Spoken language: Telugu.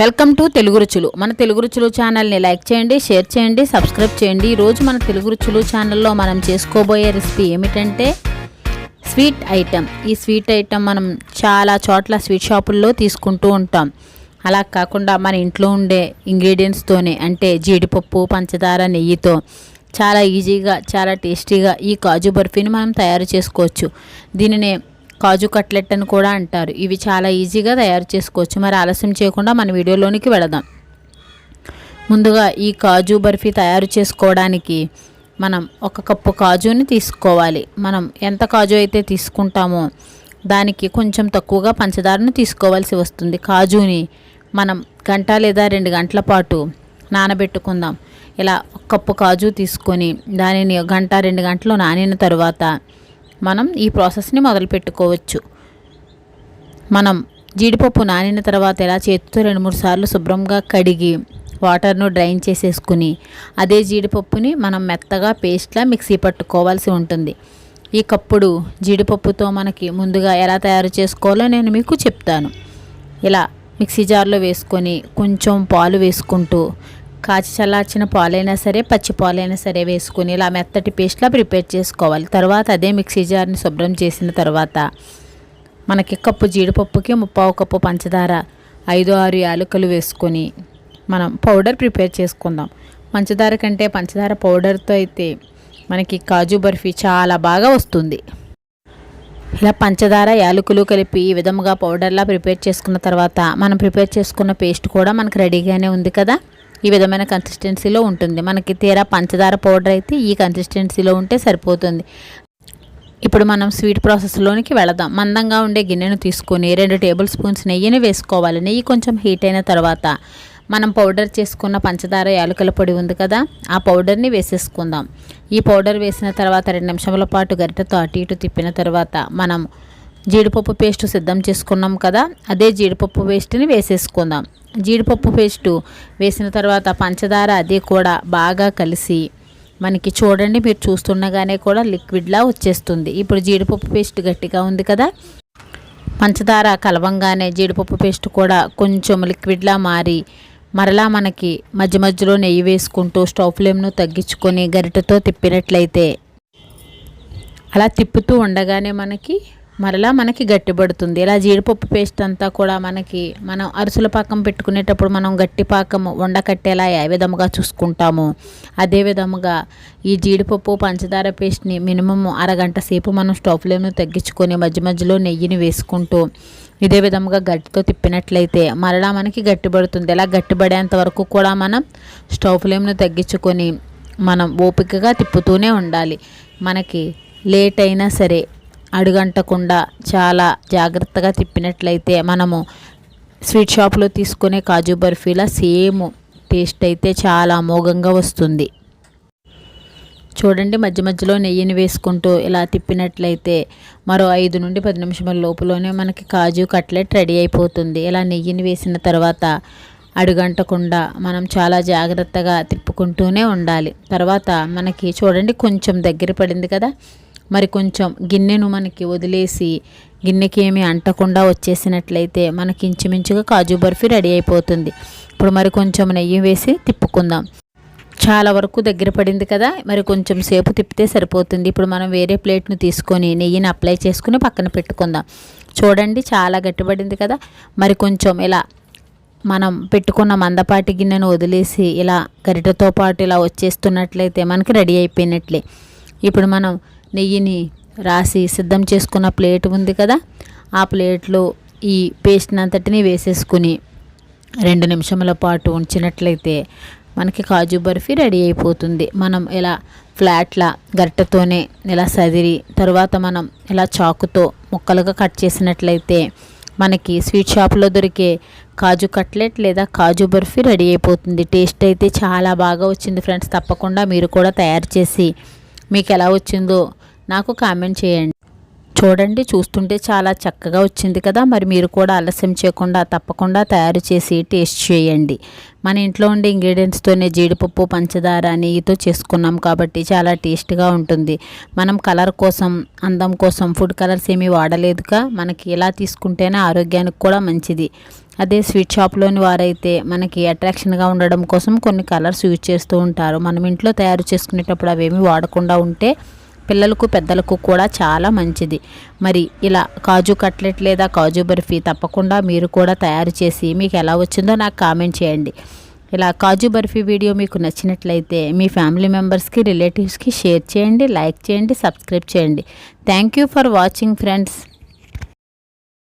వెల్కమ్ టు తెలుగు రుచులు. మన తెలుగు రుచులు ఛానల్ని లైక్ చేయండి షేర్ చేయండి సబ్స్క్రైబ్ చేయండి. ఈరోజు మన తెలుగు రుచులు ఛానల్లో మనం చేసుకోబోయే రెసిపీ ఏమిటంటే స్వీట్ ఐటెం. ఈ స్వీట్ ఐటెం మనం చాలా చోట్ల స్వీట్ షాపుల్లో తీసుకుంటూ ఉంటాం. అలా కాకుండా మన ఇంట్లో ఉండే ఇంగ్రీడియంట్స్తోనే అంటే జీడిపప్పు పంచదార నెయ్యితో చాలా ఈజీగా చాలా టేస్టీగా ఈ కాజు బర్ఫీని మనం తయారు చేసుకోవచ్చు. దీనినే కాజు కట్లెట్ అని కూడా అంటారు. ఇవి చాలా ఈజీగా తయారు చేసుకోవచ్చు. మరి ఆలస్యం చేయకుండా మన వీడియోలోనికి వెళదాం. ముందుగా ఈ కాజు బర్ఫీ తయారు చేసుకోవడానికి మనం ఒక కప్పు కాజుని తీసుకోవాలి. మనం ఎంత కాజు అయితే తీసుకుంటామో దానికి కొంచెం తక్కువగా పంచదారను తీసుకోవాల్సి వస్తుంది. కాజుని మనం గంట లేదా రెండు గంటల పాటు నానబెట్టుకుందాం. ఇలా ఒక కప్పు కాజు తీసుకొని దానిని ఒక గంట రెండు గంటలు నానిన తర్వాత మనం ఈ ప్రాసెస్ని మొదలు పెట్టుకోవచ్చు మనం జీడిపప్పు నానిన తర్వాత ఎలా చేతితో రెండు మూడు సార్లు శుభ్రంగా కడిగి వాటర్ను డ్రైన్ చేసేసుకుని అదే జీడిపప్పుని మనం మెత్తగా పేస్ట్లా మిక్సీ పట్టుకోవాల్సి ఉంటుంది. ఈ కప్పుడు జీడిపప్పుతో మనకి ముందుగా ఎలా తయారు చేసుకోవాలో నేను మీకు చెప్తాను. ఇలా మిక్సీ జార్లో వేసుకొని కొంచెం పాలు వేసుకుంటూ కాచి చల్లార్చిన పాలైనా సరే పచ్చి పాలైనా సరే వేసుకుని ఇలా మెత్తటి పేస్ట్లా ప్రిపేర్ చేసుకోవాలి. తర్వాత అదే మిక్సీ జార్ని శుభ్రం చేసిన తర్వాత మనకి కప్పు జీడిపప్పుకి ముప్పావు కప్పు పంచదార ఐదు ఆరు యాలకులు వేసుకొని మనం పౌడర్ ప్రిపేర్ చేసుకుందాం. పంచదార కంటే పంచదార పౌడర్తో అయితే మనకి కాజు బర్ఫీ చాలా బాగా వస్తుంది. ఇలా పంచదార యాలకులు కలిపి ఈ విధముగా పౌడర్లా ప్రిపేర్ చేసుకున్న తర్వాత మనం ప్రిపేర్ చేసుకున్న పేస్ట్ కూడా మనకు రెడీగానే ఉంది కదా? ఈ విధమైన కన్సిస్టెన్సీలో ఉంటుంది. మనకి తీరా పంచదార పౌడర్ అయితే ఈ కన్సిస్టెన్సీలో ఉంటే సరిపోతుంది. ఇప్పుడు మనం స్వీట్ ప్రాసెస్లోనికి వెళదాం. మందంగా ఉండే గిన్నెను తీసుకొని రెండు టేబుల్ స్పూన్స్ నెయ్యిని వేసుకోవాలి. నెయ్యి కొంచెం హీట్ అయిన తర్వాత మనం పౌడర్ చేసుకున్న పంచదార యాలకుల పొడి ఉంది కదా ఆ పౌడర్ని వేసేసుకుందాం. ఈ పౌడర్ వేసిన తర్వాత రెండు నిమిషముల పాటు గరిటెతో అటు ఇటు తిప్పిన తర్వాత మనం జీడిపప్పు పేస్ట్ సిద్ధం చేసుకున్నాం కదా అదే జీడిపప్పు పేస్ట్ని వేసేసుకుందాం. జీడిపప్పు పేస్టు వేసిన తర్వాత పంచదార అది కూడా బాగా కలిసి మనకి చూడండి మీరు చూస్తుండగానే కూడా లిక్విడ్లా వచ్చేస్తుంది. ఇప్పుడు జీడిపప్పు పేస్ట్ గట్టిగా ఉంది కదా? పంచదార కలవంగానే జీడిపప్పు పేస్ట్ కూడా కొంచెం లిక్విడ్లా మారి మరలా మనకి మధ్య మధ్యలో నెయ్యి వేసుకుంటూ స్టవ్ ఫ్లేమ్ను తగ్గించుకొని గరిటతో తిప్పినట్లయితే అలా తిప్పుతూ ఉండగానే మనకి మరలా మనకి గట్టిపడుతుంది. ఇలా జీడిపప్పు పేస్ట్ అంతా కూడా మనకి మనం అరుసుల పాకం పెట్టుకునేటప్పుడు మనం గట్టి పాకం వండకట్టేలా ఏ విధముగా చూసుకుంటాము. అదే విధముగా ఈ జీడిపప్పు పంచదార పేస్ట్ని మినిమం అరగంట సేపు మనం స్టవ్ ఫ్లేమ్ను తగ్గించుకొని మధ్య మధ్యలో నెయ్యిని వేసుకుంటూ ఇదే విధముగా గట్టితో తిప్పినట్లయితే మరలా మనకి గట్టిపడుతుంది. ఇలా గట్టిపడేంత వరకు కూడా మనం స్టవ్ ఫ్లేమ్ను తగ్గించుకొని మనం ఓపికగా తిప్పుతూనే ఉండాలి. మనకి లేట్ అయినా సరే అడుగంటకుండా చాలా జాగ్రత్తగా తిప్పినట్లయితే మనము స్వీట్ షాప్లో తీసుకునే కాజు బర్ఫీలా సేమ్ టేస్ట్ అయితే చాలా అమోఘంగా వస్తుంది. చూడండి మధ్య మధ్యలో నెయ్యిని వేసుకుంటూ ఇలా తిప్పినట్లయితే మరో ఐదు నుండి పది నిమిషాల లోపులోనే మనకి కాజు కట్లెట్ రెడీ అయిపోతుంది. ఇలా నెయ్యిని వేసిన తర్వాత అడుగంటకుండా మనం చాలా జాగ్రత్తగా తిప్పుకుంటూనే ఉండాలి. తర్వాత మనకి చూడండి కొంచెం దగ్గర పడింది కదా మరి కొంచెం గిన్నెను మనకి వదిలేసి గిన్నెకి ఏమీ అంటకుండా వచ్చేసినట్లయితే మనకి ఇంచుమించుగా కాజు బర్ఫీ రెడీ అయిపోతుంది. ఇప్పుడు మరి కొంచెం నెయ్యి వేసి తిప్పుకుందాం. చాలా వరకు దగ్గర పడింది కదా మరి కొంచెం సేపు తిప్పితే సరిపోతుంది. ఇప్పుడు మనం వేరే ప్లేట్ను తీసుకొని నెయ్యిని అప్లై చేసుకుని పక్కన పెట్టుకుందాం. చూడండి చాలా గట్టిపడింది కదా. మరి కొంచెం ఇలా మనం పెట్టుకున్న మందపాటి గిన్నెను వదిలేసి ఇలా గరిటతో పాటు ఇలా వచ్చేస్తున్నట్లయితే మనకి రెడీ అయిపోయినట్లే. ఇప్పుడు మనం నెయ్యిని రాసి సిద్ధం చేసుకున్న ప్లేట్ ఉంది కదా ఆ ప్లేట్లో ఈ పేస్ట్ని అంతటిని వేసేసుకుని రెండు నిమిషముల పాటు ఉంచినట్లయితే మనకి కాజు బర్ఫీ రెడీ అయిపోతుంది. మనం ఇలా ఫ్లాట్లా గరిటెతోనే ఇలా సదిరి తర్వాత మనం ఇలా చాకుతో ముక్కలుగా కట్ చేసినట్లయితే మనకి స్వీట్ షాప్లో దొరికే కాజు కట్లెట్ లేదా కాజు బర్ఫీ రెడీ అయిపోతుంది. టేస్ట్ అయితే చాలా బాగా వచ్చింది ఫ్రెండ్స్. తప్పకుండా మీరు కూడా తయారు చేసి మీకు ఎలా వచ్చిందో నాకు కామెంట్ చేయండి. చూడండి చూస్తుంటే చాలా చక్కగా వచ్చింది కదా. మరి మీరు కూడా ఆలస్యం చేయకుండా తప్పకుండా తయారు చేసి టేస్ట్ చేయండి. మన ఇంట్లో ఉండే ఇంగ్రీడియంట్స్తోనే జీడిపప్పు పంచదార నెయ్యితో చేసుకున్నాం కాబట్టి చాలా టేస్ట్గా ఉంటుంది. మనం కలర్ కోసం అందం కోసం ఫుడ్ కలర్స్ ఏమీ వాడలేదుగా. మనకి ఇలా తీసుకుంటేనే ఆరోగ్యానికి కూడా మంచిది. అదే స్వీట్ షాప్లోని వారైతే మనకి అట్రాక్షన్గా ఉండడం కోసం కొన్ని కలర్స్ యూజ్ చేస్తూ ఉంటారు. మనం ఇంట్లో తయారు చేసుకునేటప్పుడు అవేమి వాడకుండా ఉంటే పిల్లలకు పెద్దలకు కూడా చాలా మంచిది. మరి ఇలా కాజు కట్లెట్ లేదా కాజు బర్ఫీ తప్పకుండా మీరు కూడా తయారు చేసి మీకు ఎలా వచ్చిందో నాకు కామెంట్ చేయండి. ఇలా కాజు బర్ఫీ వీడియో మీకు నచ్చినట్లయితే మీ ఫ్యామిలీ మెంబర్స్కి రిలేటివ్స్కి షేర్ చేయండి లైక్ చేయండి సబ్స్క్రైబ్ చేయండి. Thank you for watching friends.